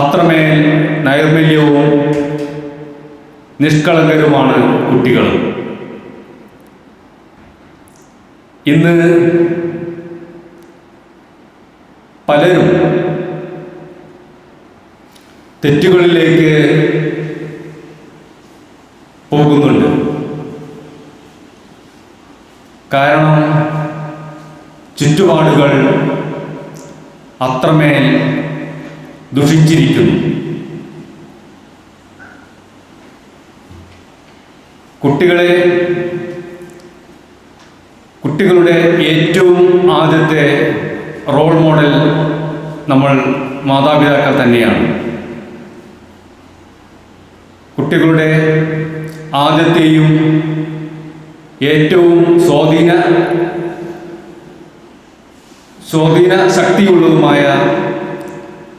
അത്രമേൽ നൈർമല്യവും നിഷ്കളങ്കരുമാണ് കുട്ടികൾ. ഇന്ന് പലരും തെറ്റുകളിലേക്ക് പോകുന്നുണ്ട്. കാരണം ചുറ്റുപാടുകൾ അത്രമേൽ ദുഷിച്ചിരിക്കുന്നു. കുട്ടികളെ കുട്ടികളുടെ ഏറ്റവും ആദ്യത്തെ റോൾ മോഡൽ നമ്മൾ മാതാപിതാക്കൾ തന്നെയാണ്. കുട്ടികളുടെ ആദ്യത്തെയും ഏറ്റവും സ്വാധീന സ്വാധീന ശക്തിയുള്ളതുമായ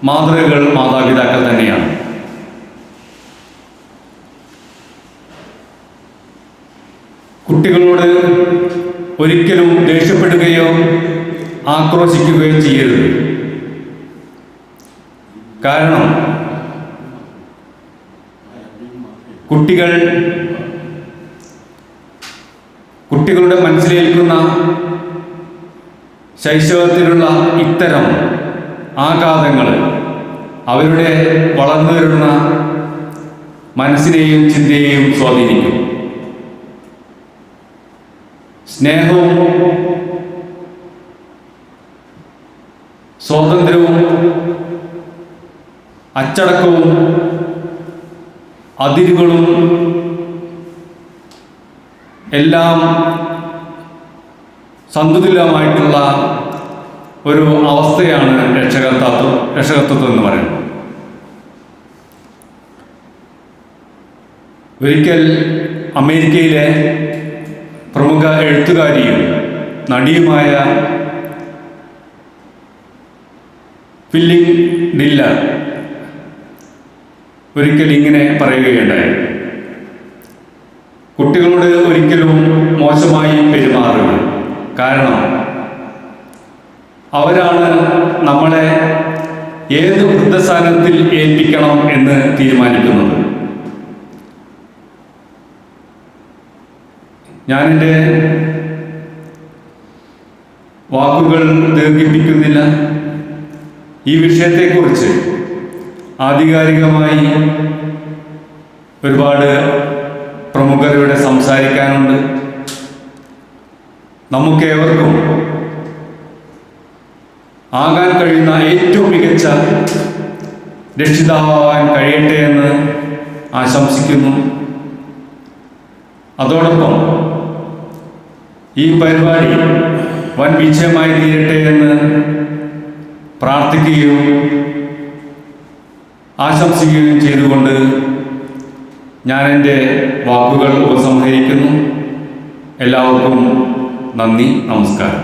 മാതൃകകൾ മാതാപിതാക്കൾ തന്നെയാണ്. കുട്ടികളോട് ഒരിക്കലും ദേഷ്യപ്പെടുകയോ ആക്രോശിക്കുകയോ ചെയ്യരുത്. കാരണം കുട്ടികൾ കുട്ടികളുടെ മനസ്സിലേൽക്കുന്ന ശൈശവത്തിലുള്ള ഇത്തരം ആഘാതങ്ങൾ അവരുടെ വളർന്നു വരുന്ന മനസ്സിനെയും ചിന്തയെയും സ്വാധീനിക്കും. സ്നേഹവും സ്വാതന്ത്ര്യവും അച്ചടക്കവും അതിരുകളും എല്ലാം സന്തുലിതമായിട്ടുള്ള ഒരു അവസ്ഥയാണ് രക്ഷകർത്താത്വം രക്ഷകർത്തത്വം എന്ന് പറയുന്നത്. ഒരിക്കൽ അമേരിക്കയിലെ പ്രമുഖ എഴുത്തുകാരിയും നടിയുമായ ഫില്ലിംഗ് ഡില്ല ഒരിക്കൽ ഇങ്ങനെ പറയുകയുണ്ടായി. കുട്ടികളോട് ഒരിക്കലും മോശമായി പെരുമാറുക കാരണം അവരാണ് നമ്മളെ ഏത് വൃദ്ധസ്ഥാനത്തിൽ ഏൽപ്പിക്കണം എന്ന് തീരുമാനിക്കുന്നത്. ഞാനെന്റെ വാക്കുകൾ ദീർഘിപ്പിക്കുന്നില്ല. ഈ വിഷയത്തെക്കുറിച്ച് ആധികാരികമായി ഒരുപാട് പ്രമുഖരുടെ സംസാരിക്കാനുണ്ട്. നമുക്കേവർക്കും ആകാൻ കഴിയുന്ന ഏറ്റവും മികച്ച രക്ഷിതാവാൻ കഴിയട്ടെ എന്ന് ആശംസിക്കുന്നു. അതോടൊപ്പം ഈ പരിപാടി വൻ വിജയമായി തീരട്ടെ എന്ന് പ്രാർത്ഥിക്കുകയും ആശംസിക്കുകയും ചെയ്തുകൊണ്ട് ഞാൻ എന്റെ വാക്കുകൾ ഉപസംഹരിക്കുന്നു. എല്ലാവർക്കും നന്ദി നമസ്കാരം.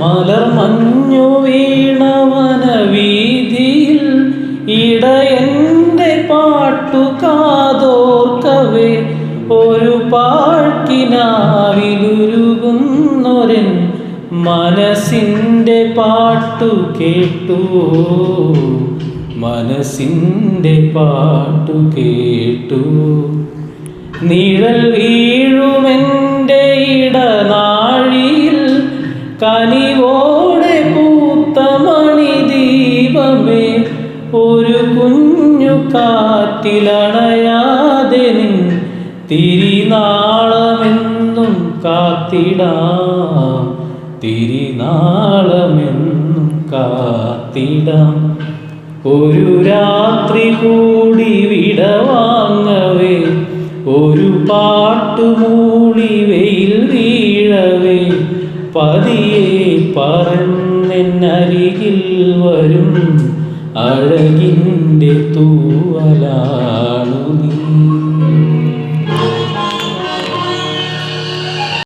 മലർ മഞ്ഞു വീണവന വീതിയിൽ ഇടയന്റെ പാട്ടു കാതോർക്കവേ ഒരു പാഴ്ക്കിനാവിലുരുകുന്നൊരൻ മനസ്സിന്റെ പാട്ടു കേട്ടു. മനസ്സിന്റെ പാട്ടു കേട്ടു. നിഴൽ വീഴുമെന്റെ കാറ്റിലണയാതെ നിൻ തിരിനാളമെന്നും കാത്തിടാം. തിരിനാളമെന്നും കാത്തിടാം. ഒരു രാത്രി കൂടി വിടവാങ്ങവേ ഒരു പാട്ടുമൂളി വെയിൽ വീഴവേ. പതിയെ പറഞ്ഞെന്നരികിൽ വരും അഴകിന്റെ തൂവലാണു നീ.